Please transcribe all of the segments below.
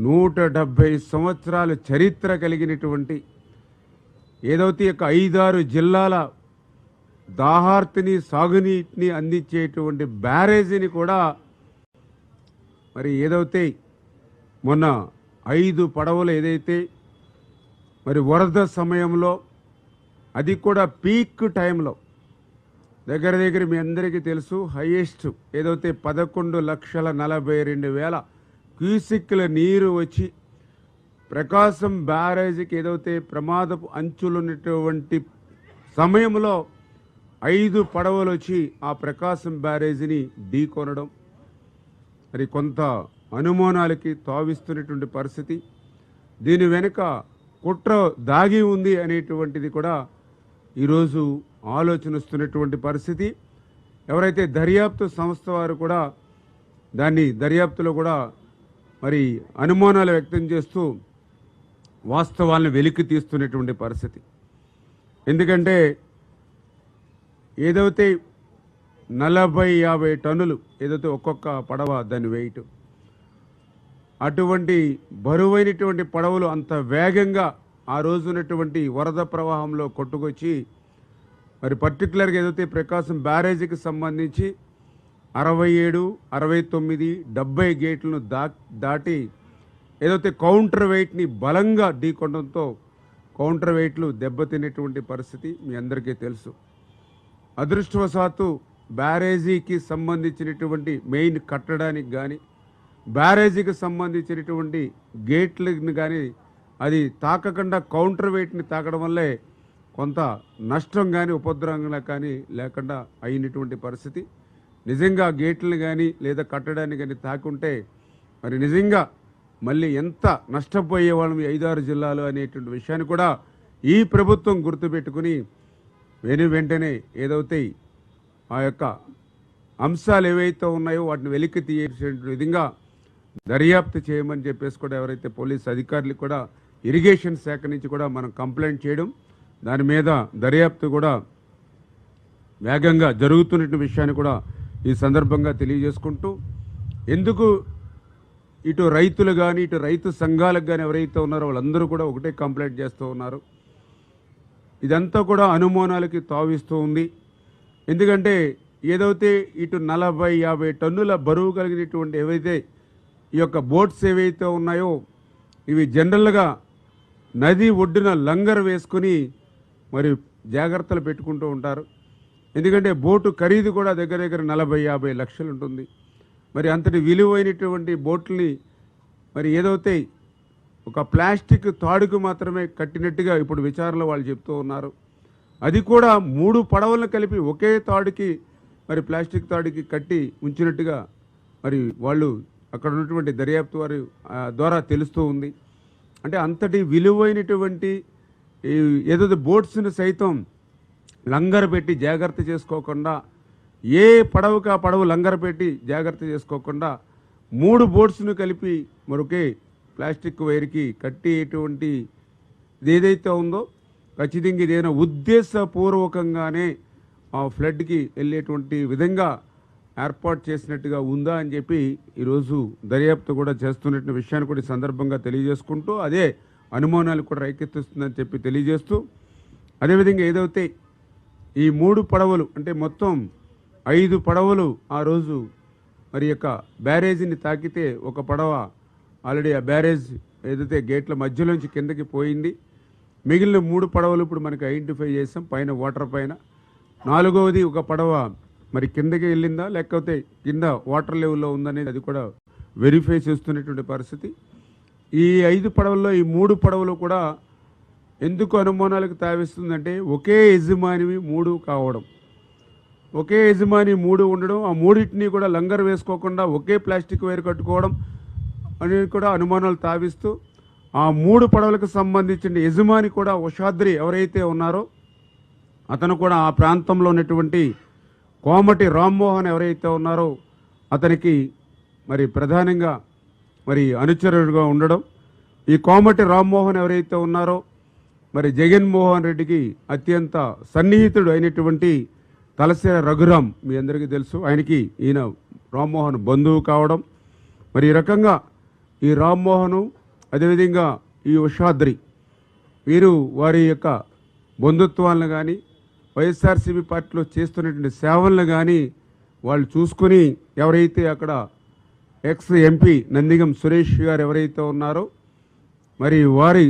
నూట డెబ్భై సంవత్సరాల చరిత్ర కలిగినటువంటి ఏదైతే యొక్క ఐదారు జిల్లాల దాహార్తిని సాగునీటిని అందించేటువంటి బ్యారేజీని కూడా మరి ఏదైతే మొన్న ఐదు పడవలు ఏదైతే మరి వరద సమయంలో అది కూడా పీక్ టైంలో దగ్గర దగ్గర మీ అందరికీ తెలుసు హైయెస్ట్ ఏదైతే పదకొండు లక్షల నలభై రెండు వేల క్యూసిక్ల నీరు వచ్చి ప్రకాశం బ్యారేజీకి ఏదైతే ప్రమాదపు అంచులున్నటువంటి సమయంలో ఐదు పడవలు వచ్చి ఆ ప్రకాశం బ్యారేజీని ఢీకొనడం. మరి కొంత అనుమానాలకి తావిస్తున్నటువంటి పరిస్థితి. దీని వెనుక కుట్ర దాగి ఉంది అనేటువంటిది కూడా ఈరోజు ఆలోచన వస్తున్నటువంటి పరిస్థితి. ఎవరైతే దర్యాప్తు సంస్థ వారు కూడా దాన్ని దర్యాప్తులో కూడా మరి అనుమానాలు వ్యక్తం చేస్తూ వాస్తవాలను వెలికి తీస్తున్నటువంటి పరిస్థితి. ఎందుకంటే ఏదైతే నలభై యాభై టన్నులు ఏదైతే ఒక్కొక్క పడవ దాని వెయిట్ అటువంటి బరువైనటువంటి పడవలు అంత వేగంగా ఆ రోజున్నటువంటి వరద ప్రవాహంలో కొట్టుకొచ్చి మరి పర్టికులర్గా ఏదైతే ప్రకాశం బ్యారేజీకి సంబంధించి అరవై ఏడు అరవై తొమ్మిది డెబ్బై గేట్లను దా దాటి ఏదైతే కౌంటర్ వెయిట్ని బలంగా ఢీకొనడంతో కౌంటర్ వెయిట్లు దెబ్బతినేటువంటి పరిస్థితి మీ అందరికీ తెలుసు. అదృష్టవశాత్తు బ్యారేజీకి సంబంధించినటువంటి మెయిన్ కట్టడానికి కానీ బ్యారేజీకి సంబంధించినటువంటి గేట్లను కానీ అది తాకకుండా కౌంటర్ వెయిట్ని తాకడం వల్లే కొంత నష్టం కానీ ఉపద్రవంగా కానీ లేకుండా అయినటువంటి పరిస్థితి. నిజంగా గేట్లను కానీ లేదా కట్టడాన్ని కానీ తాకుంటే మరి నిజంగా మళ్ళీ ఎంత నష్టపోయే వాళ్ళం ఐదారు జిల్లాలు అనేటువంటి విషయాన్ని కూడా ఈ ప్రభుత్వం గుర్తుపెట్టుకుని వెను వెంటనే ఏదైతే ఆ యొక్క అంశాలు ఏవైతే ఉన్నాయో వాటిని వెలికి తీసే విధంగా దర్యాప్తు చేయమని చెప్పేసి కూడా ఎవరైతే పోలీస్ అధికారులు కూడా ఇరిగేషన్ శాఖ నుంచి కూడా మనం కంప్లైంట్ చేయడం దాని మీద దర్యాప్తు కూడా వేగంగా జరుగుతున్న విషయాన్ని కూడా ఈ సందర్భంగా తెలియజేసుకుంటూ ఎందుకు ఇటు రైతులు కానీ ఇటు రైతు సంఘాలకు కానీ ఎవరైతే ఉన్నారో వాళ్ళందరూ కూడా ఒకటే కంప్లైంట్ చేస్తూ ఉన్నారు. ఇదంతా కూడా అనుమానాలకి తావిస్తూ ఉంది. ఎందుకంటే ఏదైతే ఇటు నలభై యాభై టన్నుల బరువు కలిగినటువంటి ఏవైతే ఈ యొక్క బోట్స్ ఏవైతే ఉన్నాయో ఇవి జనరల్గా నది ఒడ్డున లంగర్ వేసుకుని మరి జాగ్రత్తలు పెట్టుకుంటూ ఉంటారు. ఎందుకంటే బోటు ఖరీదు కూడా దగ్గర దగ్గర నలభై యాభై లక్షలు ఉంటుంది. మరి అంతటి విలువైనటువంటి బోట్లని మరి ఏదైతే ఒక ప్లాస్టిక్ తాడుకు మాత్రమే కట్టినట్టుగా ఇప్పుడు విచారణలో వాళ్ళు చెప్తూ ఉన్నారు. అది కూడా మూడు పడవలను కలిపి ఒకే తాడుకి మరి ప్లాస్టిక్ తాడుకి కట్టి ఉంచినట్టుగా మరి వాళ్ళు అక్కడ ఉన్నటువంటి దర్యాప్తు వారి ద్వారా తెలుస్తూ ఉంది. అంటే అంతటి విలువైనటువంటి ఈ ఏదైతే బోట్స్ని సైతం లంగర్ పెట్టి జాగ్రత్త చేసుకోకుండా ఏ పడవకు ఆ పడవ లంగర్ పెట్టి జాగ్రత్త చేసుకోకుండా మూడు బోట్స్ను కలిపి మరొకే ప్లాస్టిక్ వైర్కి కట్టేటువంటి ఏదైతే ఉందో ఖచ్చితంగా ఏదైనా ఉద్దేశపూర్వకంగానే ఆ ఫ్లడ్కి వెళ్ళేటువంటి విధంగా ఏర్పాటు చేసినట్టుగా ఉందా అని చెప్పి ఈరోజు దర్యాప్తు కూడా చేస్తున్న విషయాన్ని కూడా సందర్భంగా తెలియజేసుకుంటూ అదే అనుమానాలు కూడా రేకెత్తిస్తుందని చెప్పి తెలియజేస్తూ అదేవిధంగా ఏదైతే ఈ మూడు పడవలు అంటే మొత్తం ఐదు పడవలు ఆ రోజు మరి యొక్క బ్యారేజీని తాకితే ఒక పడవ ఆల్రెడీ ఆ బ్యారేజ్ ఏదైతే గేట్ల మధ్యలోంచి కిందకి పోయింది. మిగిలిన మూడు పడవలు ఇప్పుడు మనకి ఐడెంటిఫై చేసాం పైన వాటర్ పైన. నాలుగవది ఒక పడవ మరి కిందకి వెళ్ళిందా లేకపోతే కింద వాటర్ లెవెల్లో ఉందనేది అది కూడా వెరిఫై చేస్తున్నటువంటి పరిస్థితి. ఈ ఐదు పడవల్లో ఈ మూడు పడవలు కూడా ఎందుకు అనుమానాలకు తావిస్తుందంటే ఒకే యజమానివి మూడు కావడం. ఒకే యజమాని మూడు ఉండడం ఆ మూడింటిని కూడా లంగర్ వేసుకోకుండా ఒకే ప్లాస్టిక్ వైర్ కట్టుకోవడం అనేది కూడా అనుమానాలు తావిస్తూ ఆ మూడు పడవలకు సంబంధించిన యజమాని కూడా ఉషాద్రి ఎవరైతే ఉన్నారో అతను కూడా ఆ ప్రాంతంలో ఉన్నటువంటి కోమటి రామ్మోహన్ ఎవరైతే ఉన్నారో అతనికి మరి ప్రధానంగా మరి అనుచరుడుగా ఉండడం. ఈ కోమటి రామ్మోహన్ ఎవరైతే ఉన్నారో మరి జగన్మోహన్ రెడ్డికి అత్యంత సన్నిహితుడు అయినటువంటి తలసేర రఘురాం మీ అందరికీ తెలుసు. ఆయనకి ఈయన రామ్మోహన్ బంధువు కావడం. మరి ఈ రకంగా ఈ రామ్మోహను అదేవిధంగా ఈ ఉషాద్రి వీరు వారి యొక్క బంధుత్వాలను కానీ వైఎస్ఆర్సీపీ పార్టీలో చేస్తున్నటువంటి సేవలను కానీ వాళ్ళు చూసుకుని ఎవరైతే అక్కడ ఎక్స్ ఎంపీ నందిగం సురేష్ గారు ఎవరైతే ఉన్నారో మరి వారి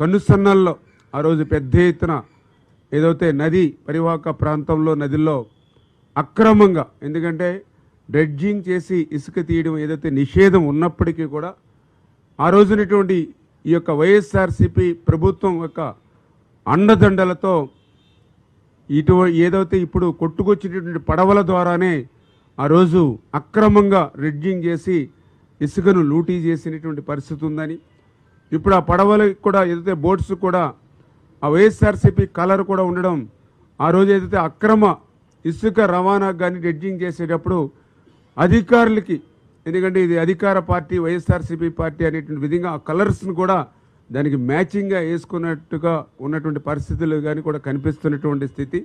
కనుసన్నల్లో ఆ రోజు పెద్ద ఎత్తున ఏదైతే నది పరివాహక ప్రాంతంలో నదిలో అక్రమంగా ఎందుకంటే డ్రెడ్జింగ్ చేసి ఇసుక తీయడం ఏదైతే నిషేధం ఉన్నప్పటికీ కూడా ఆ రోజునటువంటి ఈ యొక్క వైఎస్ఆర్సిపి ప్రభుత్వం యొక్క అండదండలతో ఇటు ఏదైతే ఇప్పుడు కొట్టుకొచ్చినటువంటి పడవల ద్వారానే ఆ రోజు అక్రమంగా రెడ్జింగ్ చేసి ఇసుకను లూటీ చేసినటువంటి పరిస్థితి ఉందని ఇప్పుడు ఆ పడవలకి కూడా ఏదైతే బోట్స్ కూడా ఆ వైఎస్ఆర్సీపీ కలర్ కూడా ఉండడం ఆ రోజు ఏదైతే అక్రమ ఇసుక రవాణా కానీ డెడ్జింగ్ చేసేటప్పుడు అధికారులకి ఎందుకంటే ఇది అధికార పార్టీ వైఎస్ఆర్సీపీ పార్టీ అనేటువంటి విధంగా ఆ కలర్స్ను కూడా దానికి మ్యాచింగ్గా వేసుకున్నట్టుగా ఉన్నటువంటి పరిస్థితులు కానీ కూడా కనిపిస్తున్నటువంటి స్థితి.